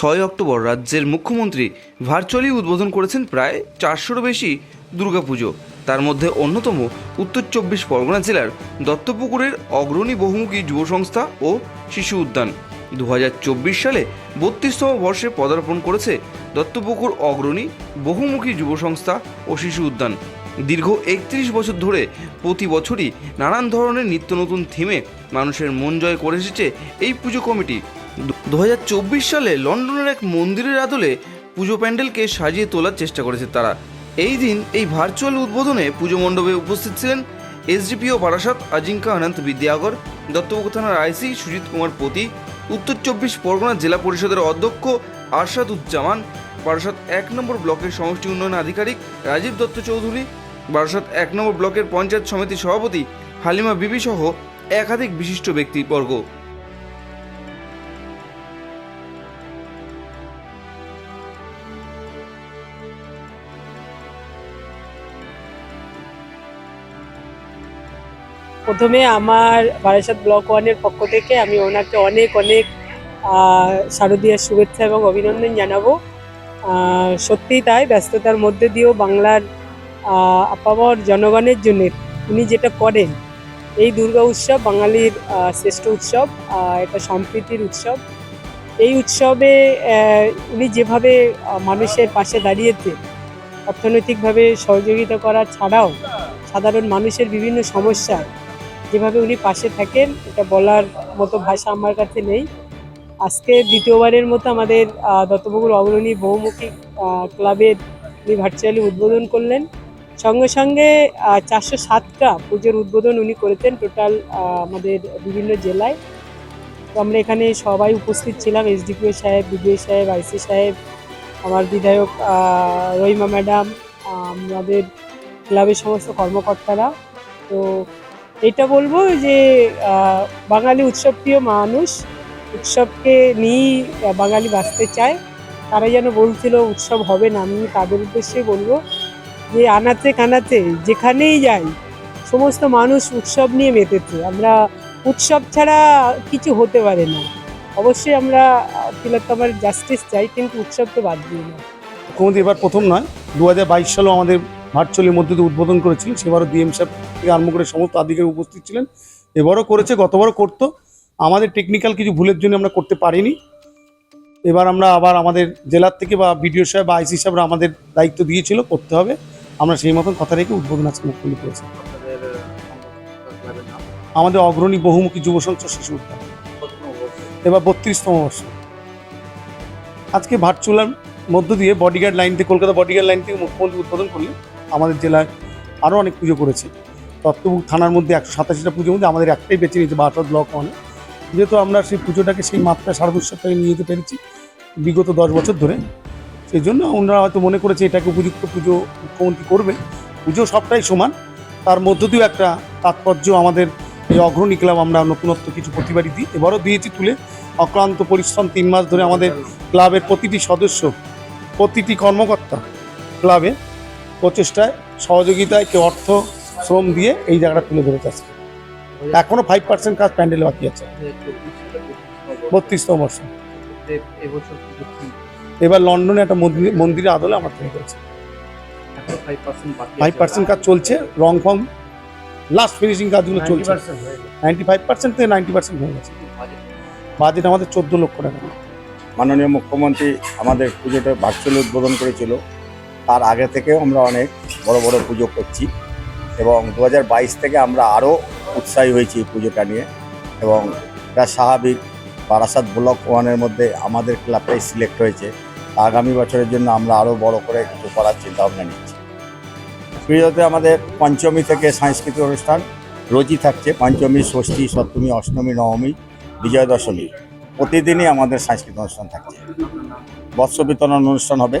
ছয় অক্টোবর রাজ্যের মুখ্যমন্ত্রী ভার্চুয়ালি উদ্বোধন করেছেন প্রায় চারশোরও বেশি দুর্গাপুজো। তার মধ্যে অন্যতম উত্তর চব্বিশ পরগনা জেলার দত্তপুকুরের অগ্রণী বহুমুখী যুব সংস্থা ও শিশু উদ্যান। দু হাজার চব্বিশ সালে বত্রিশতম বর্ষে পদার্পণ করেছে দত্তপুকুর অগ্রণী বহুমুখী যুব সংস্থা ও শিশু উদ্যান। দীর্ঘ একত্রিশ বছর ধরে প্রতি বছরই নানান ধরনের নিত্য নতুন থিমে মানুষের মন জয় করে এসেছে এই পুজো কমিটি। দু হাজার চব্বিশ সালে লন্ডনের এক মন্দিরের আদলে পুজো প্যান্ডেলকে সাজিয়ে তোলার চেষ্টা করেছে তারা। এই দিন এই ভার্চুয়াল উদ্বোধনে পুজো মণ্ডপে উপস্থিত ছিলেন এসডিপিও বারাসাত, আজিঙ্কা অনন্ত বিদ্যাগর, দত্তপুকুর থানার আইসি সুজিত কুমার পতি, উত্তর চব্বিশ পরগনা জেলা পরিষদের অধ্যক্ষ আরশাদুজ্জামান, বারাসাত এক নম্বর ব্লকের সমষ্টি উন্নয়ন আধিকারিক রাজীব দত্ত চৌধুরী, বারাসাত এক নম্বর ব্লকের পঞ্চায়েত সমিতির সভাপতি হালিমা বিবি সহ একাধিক বিশিষ্ট ব্যক্তিবর্গ। প্রথমে আমার বারাসাত ব্লক ওয়ানের পক্ষ থেকে আমি ওনাকে অনেক অনেক শারদীয়ার শুভেচ্ছা এবং অভিনন্দন জানাব। সত্যিই তাই ব্যস্ততার মধ্যে দিয়েও বাংলার আপামর জনগণের জন্য উনি যেটা করেন, এই দুর্গা উৎসব বাঙালির শ্রেষ্ঠ উৎসব এটা সম্প্রীতির উৎসব। এই উৎসবে উনি যেভাবে মানুষের পাশে দাঁড়িয়েছে অর্থনৈতিকভাবে সহযোগিতা করা ছাড়াও সাধারণ মানুষের বিভিন্ন সমস্যা যেভাবে উনি পাশে থাকেন, এটা বলার মতো ভাষা আমার কাছে নেই। আজকে দ্বিতীয়বারের মতো আমাদের দত্তপুকুর অগ্রণী বহুমুখী ক্লাবের উনি ভার্চুয়ালি উদ্বোধন করলেন। সঙ্গে সঙ্গে চারশো সাতটা পুজোর উদ্বোধন উনি করেছেন টোটাল আমাদের বিভিন্ন জেলায়। তো আমরা এখানে সবাই উপস্থিত ছিলাম এসডিপিও সাহেব, বিডিও সাহেব আইসি সাহেব, আমার বিধায়ক রহিমা ম্যাডাম আমাদের ক্লাবের সমস্ত কর্মকর্তারা। তো এটা বলব যে বাঙালি উৎসবপ্রিয় মানুষ উৎসবকে নিয়েই বাঙালি বাঁচতে চায়। তারা যেন বলছিল উৎসব হবে না, আমি তাদের উদ্দেশ্যে বলব যে, আনাতে কানাতে যেখানেই যাই, সমস্ত মানুষ উৎসব নিয়ে মেতেছে। আমরা উৎসব ছাড়া কিছু হতে পারে না। অবশ্যই আমরা তিলোত্তমার জাস্টিস চাই, কিন্তু উৎসবকে বাদ দিই না। মুখ্যমন্ত্রী এবার প্রথম নয়, দু হাজার বাইশ সালেও আমাদের ভার্চুয়ালির মধ্যে দিয়ে উদ্বোধন করেছিলেন সেবারও ডিএম সাহেব থেকে আরম্ভ করে সমস্ত আধিকারিক উপস্থিত ছিলেন। এবারও করেছে, গতবারও করতো। আমাদের টেকনিক্যাল কিছু ভুলের জন্য আমরা করতে পারিনি। এবার আমরা আবার আমাদের জেলার থেকে বা বিডিও সাহেব বা আইসি সাহেবরা আমাদের দায়িত্ব দিয়েছিল, করতে হবে। আমরা সেই মতন কথা রেখে উদ্বোধন আজকে মুখ্যমন্ত্রী করেছি আমাদের অগ্রণী বহুমুখী যুব সংসদ শিশু উদ্যান। এবার বত্রিশতম বর্ষ। আজকে ভার্চুয়াল মধ্য দিয়ে বডিগার্ড লাইন থেকে কলকাতা বডিগার্ড লাইন থেকে মুখ্যমন্ত্রী উদ্বোধন করলেন। আমাদের জেলায় আরও অনেক পুজো করেছে। দত্তপুর থানার মধ্যে একশো সাতাশিটা পুজোর মধ্যে আমাদের একটাই বেছে নিয়েছে বারোটা ব্লক ওয়ানে। যেহেতু আমরা সেই পুজোটাকে সেই মাত্রা সারা উৎসবটাকে নিয়ে যেতে পেরেছি বিগত দশ বছর ধরে, সেই জন্য ওনারা হয়তো মনে করেছে এটাকে উপযুক্ত পুজো মুখ্যমন্ত্রী করবে। পুজো সবটাই সমান, তার মধ্য দিয়েও একটা তাৎপর্য আমাদের এই অগ্রণী ক্লাব আমরা নতুনত্ব কিছু প্রতিবারই দিই এবারও দিয়েছি তুলে। অক্লান্ত পরিশ্রম তিন মাস ধরে আমাদের ক্লাবের প্রতিটি সদস্য, প্রতিটি কর্মকর্তা ক্লাবে প্রচেষ্টায়, সহযোগিতায় কেউ অর্থ, শ্রম দিয়ে এই জায়গাটা তুলে ধরেছে আজকে। এখনও ফাইভ পার্সেন্ট কাজ প্যান্ডেলে বাকি আছে। বত্রিশতম বর্ষ। এবার লন্ডনে একটা মন্দির আদলে আমার তৈরি করেছে ফাইভ পার্সেন্ট কাজ চলছে রং ফং লাস্ট ফিনিশিং কাজগুলো চলছে। নাইনটি ফাইভ পার্সেন্ট থেকে নাইনটি পার্সেন্ট হয়ে গেছে। বাজেট আমাদের চোদ্দ লক্ষ টাকা। মাননীয় মুখ্যমন্ত্রী আমাদের পুজোটা ভার্চুয়ালি উদ্বোধন করেছিল। তার আগে থেকে আমরা অনেক বড় বড় পুজো করছি এবং দু হাজার বাইশ থেকে আমরা আরও উৎসাহী হয়েছি পুজোটা নিয়ে এবং এটা স্বাভাবিক। বারাসাত ব্লক ওয়ানের মধ্যে আমাদের ক্লাবটাই সিলেক্ট হয়েছে। আগামী বছরের জন্য আমরা আরও বড় করে কিছু করার চিন্তা ভাবনা নিচ্ছি। পুজোতে আমাদের পঞ্চমী থেকে সাংস্কৃতিক অনুষ্ঠান রোজই থাকছে। পঞ্চমী, ষষ্ঠী, সপ্তমী, অষ্টমী, নবমী বিজয়া দশমী প্রতিদিনই আমাদের সাংস্কৃতিক অনুষ্ঠান থাকছে। বৎস বিতরণ অনুষ্ঠান হবে।